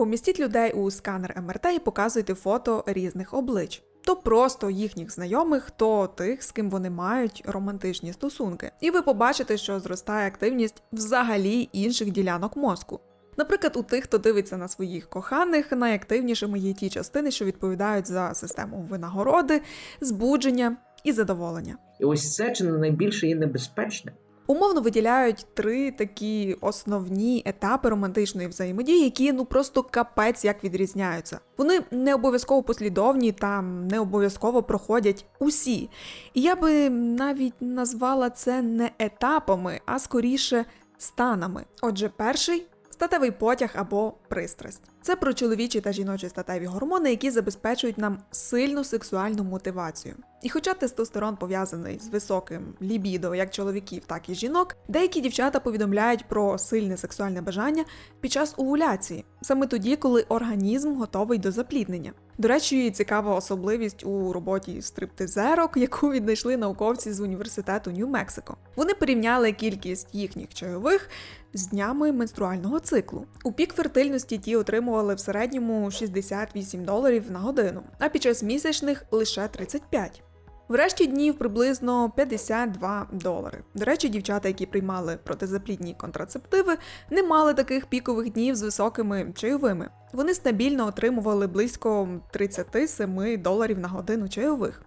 Помістіть людей у сканер МРТ і показуйте фото різних облич. То просто їхніх знайомих, то тих, з ким вони мають романтичні стосунки. І ви побачите, що зростає активність взагалі інших ділянок мозку. Наприклад, у тих, хто дивиться на своїх коханих, найактивнішими є ті частини, що відповідають за систему винагороди, збудження і задоволення. І ось це чи не найбільше є небезпечне. Умовно виділяють три такі основні етапи романтичної взаємодії, які ну просто капець як відрізняються. Вони не обов'язково послідовні та не обов'язково проходять усі. І я би навіть назвала це не етапами, а скоріше станами. Отже, перший статевий потяг або пристрасть. Це про чоловічі та жіночі статеві гормони, які забезпечують нам сильну сексуальну мотивацію. І хоча тестостерон пов'язаний з високим лібідо як чоловіків, так і жінок, деякі дівчата повідомляють про сильне сексуальне бажання під час овуляції, саме тоді, коли організм готовий до запліднення. До речі, цікава особливість у роботі стриптизерок, яку віднайшли науковці з університету Нью-Мексико. Вони порівняли кількість їхніх чайових з днями менструального циклу. У пік фертильності ті отримували в середньому 68 доларів на годину, а під час місячних лише 35. Врешті днів приблизно 52 долари. До речі, дівчата, які приймали протизаплідні контрацептиви, не мали таких пікових днів з високими чайовими. Вони стабільно отримували близько 37 доларів на годину чайових.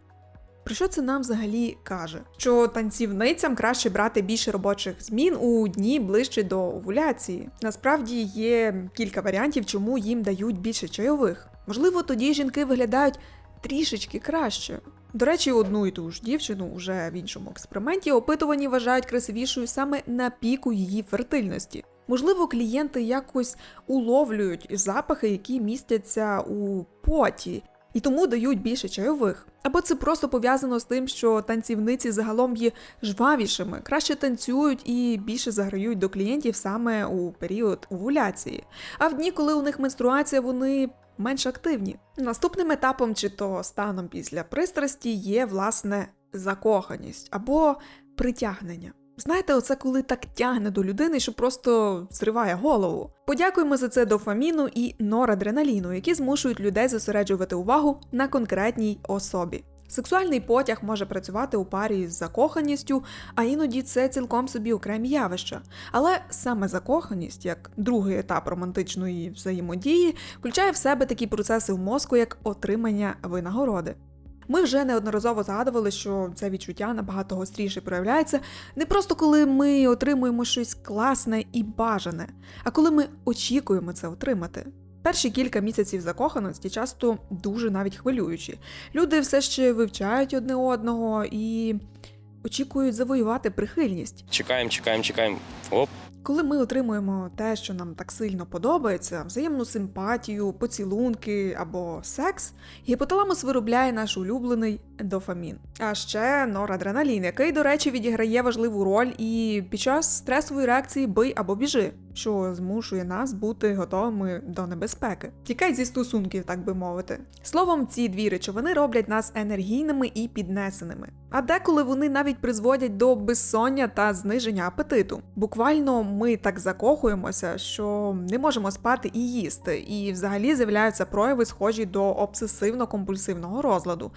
Про що це нам взагалі каже? Що танцівницям краще брати більше робочих змін у дні ближче до овуляції. Насправді є кілька варіантів, чому їм дають більше чайових. Можливо, тоді жінки виглядають трішечки краще. До речі, одну і ту ж дівчину уже в іншому експерименті опитувані вважають красивішою саме на піку її фертильності. Можливо, клієнти якось уловлюють запахи, які містяться у поті, і тому дають більше чайових. Або це просто пов'язано з тим, що танцівниці загалом є жвавішими, краще танцюють і більше заграють до клієнтів саме у період овуляції. А в дні, коли у них менструація, вони менш активні. Наступним етапом чи то станом після пристрасті є власне закоханість або притягнення. Знаєте, оце коли так тягне до людини, що просто зриває голову. Подякуємо за це дофаміну і норадреналіну, які змушують людей зосереджувати увагу на конкретній особі. Сексуальний потяг може працювати у парі з закоханістю, а іноді це цілком собі окремі явища. Але саме закоханість, як другий етап романтичної взаємодії, включає в себе такі процеси в мозку, як отримання винагороди. Ми вже неодноразово згадували, що це відчуття набагато гостріше проявляється не просто коли ми отримуємо щось класне і бажане, а коли ми очікуємо це отримати. Перші кілька місяців закоханості часто дуже навіть хвилюючі. Люди все ще вивчають одне одного і очікують завоювати прихильність. Чекаємо, чекаємо, чекаємо. Оп, Коли ми отримуємо те, що нам так сильно подобається, взаємну симпатію, поцілунки або секс, гіпоталамус виробляє наш улюблений дофамін. А ще норадреналін, який, до речі, відіграє важливу роль і під час стресової реакції бий або біжи, що змушує нас бути готовими до небезпеки. Тікай зі стосунків, так би мовити. Словом, ці дві речовини роблять нас енергійними і піднесеними. А деколи вони навіть призводять до безсоння та зниження апетиту. Буквально ми так закохуємося, що не можемо спати і їсти, і взагалі з'являються прояви, схожі до обсесивно-компульсивного розладу.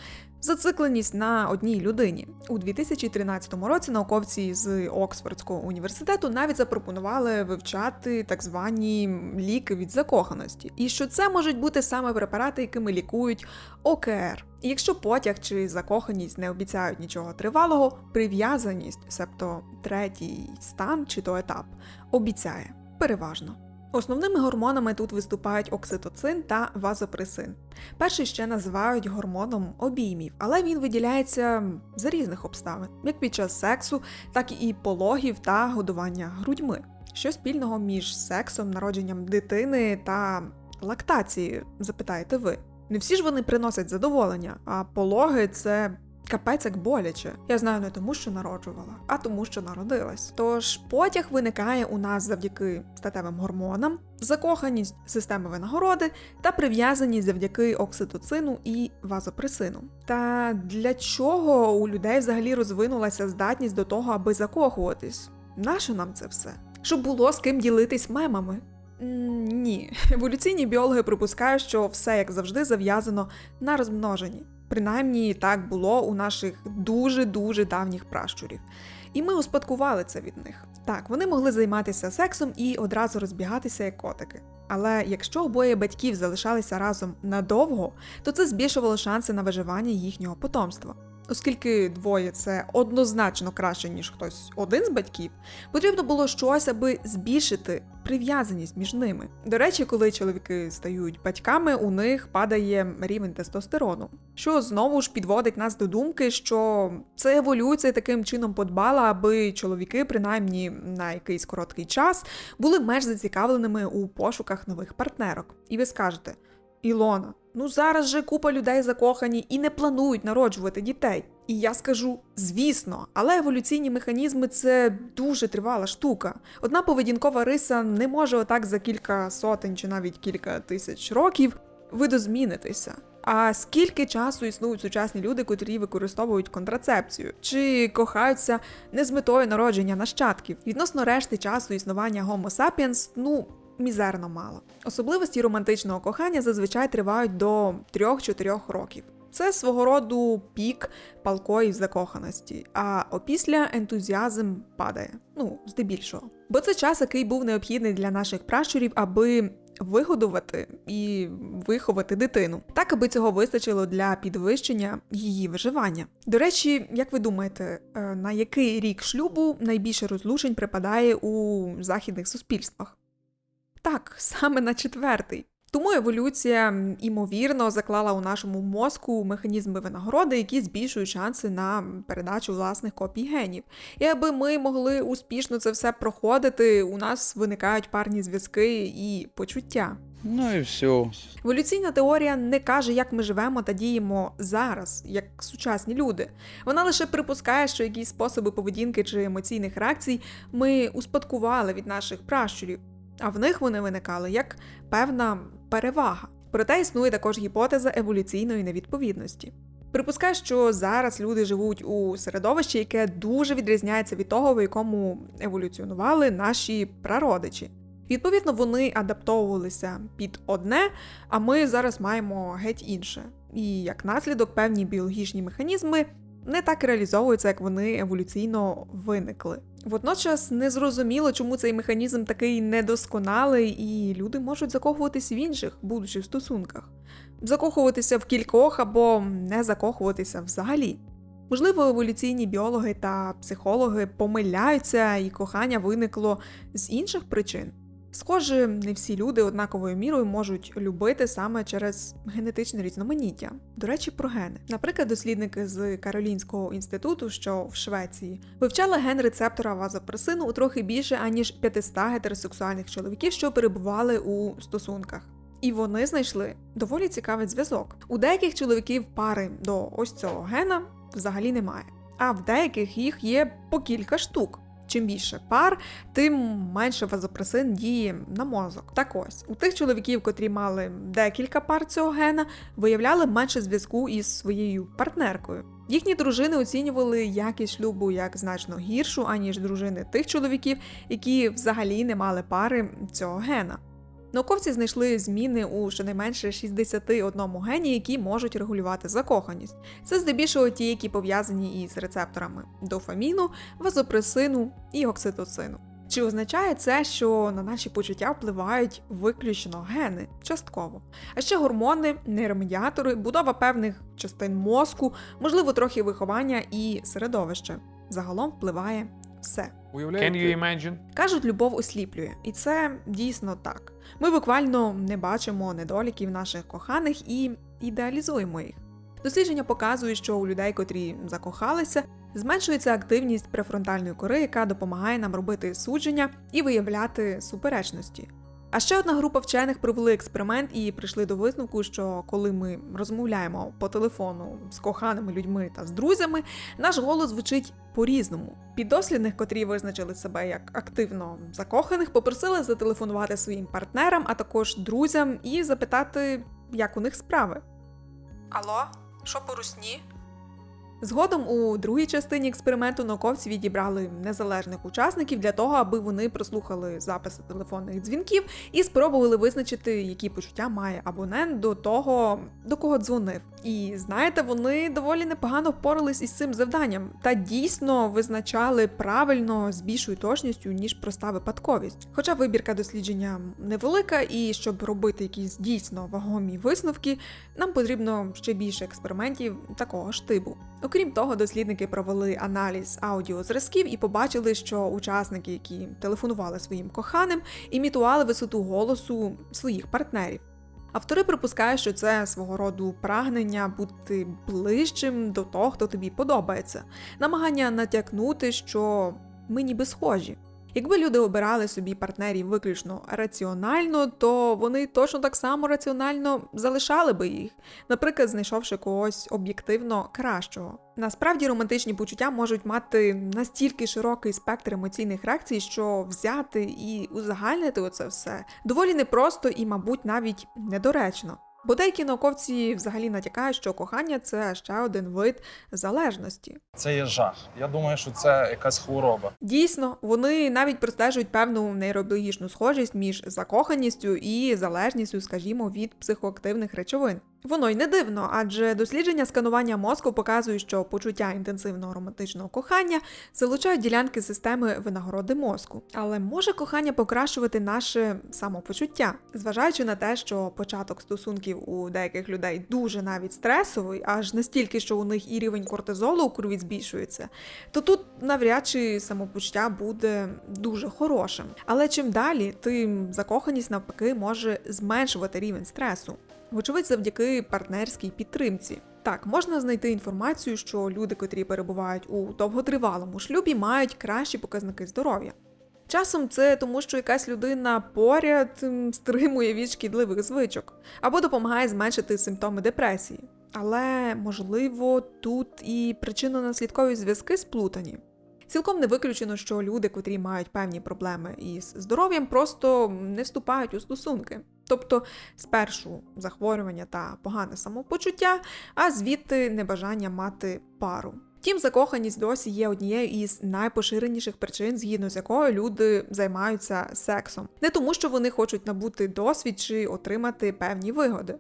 Зацикленість на одній людині у 2013 році науковці з Оксфордського університету навіть запропонували вивчати так звані ліки від закоханості, і що це можуть бути саме препарати, якими лікують ОКР. І якщо потяг чи закоханість не обіцяють нічого тривалого, прив'язаність, себто третій стан чи то етап, обіцяє переважно. Основними гормонами тут виступають окситоцин та вазопресин. Перший ще називають гормоном обіймів, але він виділяється за різних обставин, як під час сексу, так і пологів та годування грудьми. Що спільного між сексом, народженням дитини та лактацією, запитаєте ви. Не всі ж вони приносять задоволення, а пологи це капець як боляче. Я знаю не тому, що народжувала, а тому, що народилась. Тож потяг виникає у нас завдяки статевим гормонам, закоханість системи винагороди та прив'язаність завдяки окситоцину і вазопресину. Та для чого у людей взагалі розвинулася здатність до того, аби закохуватись? Нащо нам це все? Щоб було з ким ділитись мемами. Ні, еволюційні біологи припускають, що все як завжди зав'язано на розмноженні. Принаймні так було у наших дуже дуже давніх пращурів. І ми успадкували це від них. Так, вони могли займатися сексом і одразу розбігатися як котики. Але якщо обоє батьків залишалися разом надовго, то це збільшувало шанси на виживання їхнього потомства. Оскільки двоє це однозначно краще, ніж хтось один з батьків, потрібно було щось, аби збільшити прив'язаність між ними. До речі, коли чоловіки стають батьками, у них падає рівень тестостерону, що знову ж підводить нас до думки, що це еволюція таким чином подбала, аби чоловіки, принаймні на якийсь короткий час, були менш зацікавленими у пошуках нових партнерок. І ви скажете: Ілона, ну зараз же купа людей закохані і не планують народжувати дітей. І я скажу, звісно, але еволюційні механізми це дуже тривала штука. Одна поведінкова риса не може отак за кілька сотень чи навіть кілька тисяч років видозмінитися. А скільки часу існують сучасні люди, котрі використовують контрацепцію, чи кохаються не з метою народження нащадків? Відносно решти часу існування Homo sapiens, ну мізерно мало. Особливості романтичного кохання зазвичай тривають до 3-4 років. Це свого роду пік палкої закоханості, а опісля ентузіазм падає. Ну, здебільшого. Бо це час, який був необхідний для наших пращурів, аби вигодувати і виховати дитину, так аби цього вистачило для підвищення її виживання. До речі, як ви думаєте, е, на який рік шлюбу найбільше розлучень припадає у західних суспільствах? Саме на четвертий. Тому еволюція, імовірно, заклала у нашому мозку механізми винагороди, які збільшують шанси на передачу власних копій генів. І аби ми могли успішно це все проходити, у нас виникають парні зв'язки і почуття. Ну і все. Еволюційна теорія не каже, як ми живемо та діємо зараз, як сучасні люди. Вона лише припускає, що якісь способи поведінки чи емоційних реакцій ми успадкували від наших пращурів, а в них вони виникали як певна перевага. Проте існує також гіпотеза еволюційної невідповідності. Припускає, що зараз люди живуть у середовищі, яке дуже відрізняється від того, в якому еволюціонували наші прародичі. Відповідно, вони адаптовувалися під одне, а ми зараз маємо геть інше. І як наслідок певні біологічні механізми не так реалізовуються, як вони еволюційно виникли. Водночас незрозуміло, чому цей механізм такий недосконалий, і люди можуть закохуватись в інших, будучи в стосунках, закохуватися в кількох або не закохуватися взагалі. Можливо, еволюційні біологи та психологи помиляються, і кохання виникло з інших причин. Схоже, не всі люди однаковою мірою можуть любити саме через генетичне різноманіття. До речі, про гени. Наприклад, дослідники з Каролінського інституту, що в Швеції, вивчали ген рецептора вазопресину у трохи більше аніж 500 гетеросексуальних чоловіків, що перебували у стосунках. І вони знайшли доволі цікавий зв'язок. У деяких чоловіків пари до ось цього гена взагалі немає, а в деяких їх є по кілька штук. Чим більше пар, тим менше вазопресин діє на мозок. Так ось, у тих чоловіків, котрі мали декілька пар цього гена, виявляли менше зв'язку із своєю партнеркою. Їхні дружини оцінювали якість шлюбу як значно гіршу, аніж дружини тих чоловіків, які взагалі не мали пари цього гена. Науковці знайшли зміни у щонайменше 61 гені, які можуть регулювати закоханість. Це здебільшого ті, які пов'язані із рецепторами дофаміну, вазопресину і окситоцину. Чи означає це, що на наші почуття впливають виключно гени частково? А ще гормони, нейромедіатори, будова певних частин мозку, можливо, трохи виховання і середовище. Загалом впливає все. Can you imagine? Кажуть, любов осліплює, і це дійсно так. Ми буквально не бачимо недоліків наших коханих і ідеалізуємо їх. Дослідження показують, що у людей, котрі закохалися, зменшується активність префронтальної кори, яка допомагає нам робити судження і виявляти суперечності. А ще одна група вчених провели експеримент і прийшли до висновку, що коли ми розмовляємо по телефону з коханими людьми та з друзями, наш голос звучить по-різному. Піддослідних, котрі визначили себе як активно закоханих, попросили зателефонувати своїм партнерам, а також друзям, і запитати, як у них справи. Алло, що по русні? Згодом у другій частині експерименту науковці відібрали незалежних учасників для того, аби вони прослухали записи телефонних дзвінків і спробували визначити, які почуття має абонент до того, до кого дзвонив. І знаєте, вони доволі непогано впорались із цим завданням та дійсно визначали правильно з більшою точністю, ніж проста випадковість. Хоча вибірка дослідження невелика, і щоб робити якісь дійсно вагомі висновки, нам потрібно ще більше експериментів такого ж типу. Окрім того, дослідники провели аналіз аудіозразків і побачили, що учасники, які телефонували своїм коханим, імітували висоту голосу своїх партнерів. Автори припускають, що це свого роду прагнення бути ближчим до того, хто тобі подобається, намагання натякнути, що ми ніби схожі. Якби люди обирали собі партнерів виключно раціонально, то вони точно так само раціонально залишали би їх, наприклад, знайшовши когось об'єктивно кращого. Насправді романтичні почуття можуть мати настільки широкий спектр емоційних реакцій, що взяти і узагальнити оце все доволі непросто і, мабуть, навіть недоречно. Бо деякі науковці взагалі натякають, що кохання це ще один вид залежності. Це є жах. Я думаю, що це якась хвороба. Дійсно, вони навіть простежують певну нейробіологічну схожість між закоханістю і залежністю, скажімо, від психоактивних речовин. Воно й не дивно, адже дослідження сканування мозку показують, що почуття інтенсивного романтичного кохання залучають ділянки системи винагороди мозку. Але може кохання покращувати наше самопочуття, зважаючи на те, що початок стосунків у деяких людей дуже навіть стресовий, аж настільки, що у них і рівень кортизолу у крові збільшується, то тут навряд чи самопочуття буде дуже хорошим. Але чим далі, тим закоханість навпаки може зменшувати рівень стресу. Вочевидь, завдяки партнерській підтримці. Так, можна знайти інформацію, що люди, котрі перебувають у довготривалому шлюбі, мають кращі показники здоров'я. Часом це тому, що якась людина поряд стримує від шкідливих звичок або допомагає зменшити симптоми депресії. Але можливо тут і причинно-наслідкові зв'язки сплутані. Цілком не виключено, що люди, котрі мають певні проблеми із здоров'ям, просто не вступають у стосунки. Тобто, спершу захворювання та погане самопочуття, а звідти небажання мати пару. Втім, закоханість досі є однією із найпоширеніших причин, згідно з якою люди займаються сексом. Не тому, що вони хочуть набути досвід чи отримати певні вигоди.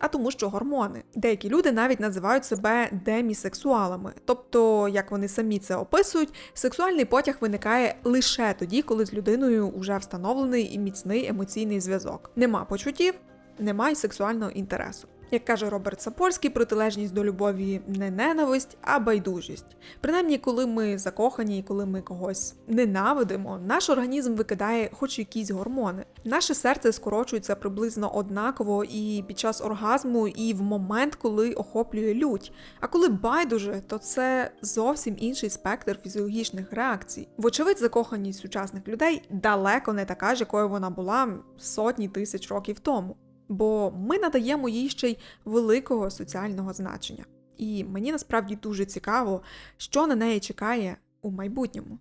А тому, що гормони. Деякі люди навіть називають себе демісексуалами. Тобто, як вони самі це описують, сексуальний потяг виникає лише тоді, коли з людиною вже встановлений і міцний емоційний зв'язок. Нема почуттів, немає сексуального інтересу. Як каже Роберт Сапольський, протилежність до любові не ненависть, а байдужість. Принаймні, коли ми закохані і коли ми когось ненавидимо, наш організм викидає хоч якісь гормони. Наше серце скорочується приблизно однаково і під час оргазму, і в момент, коли охоплює лють. А коли байдуже, то це зовсім інший спектр фізіологічних реакцій. Вочевидь, закоханість сучасних людей далеко не така ж, якою вона була сотні тисяч років тому бо ми надаємо їй ще й великого соціального значення. І мені насправді дуже цікаво, що на неї чекає у майбутньому.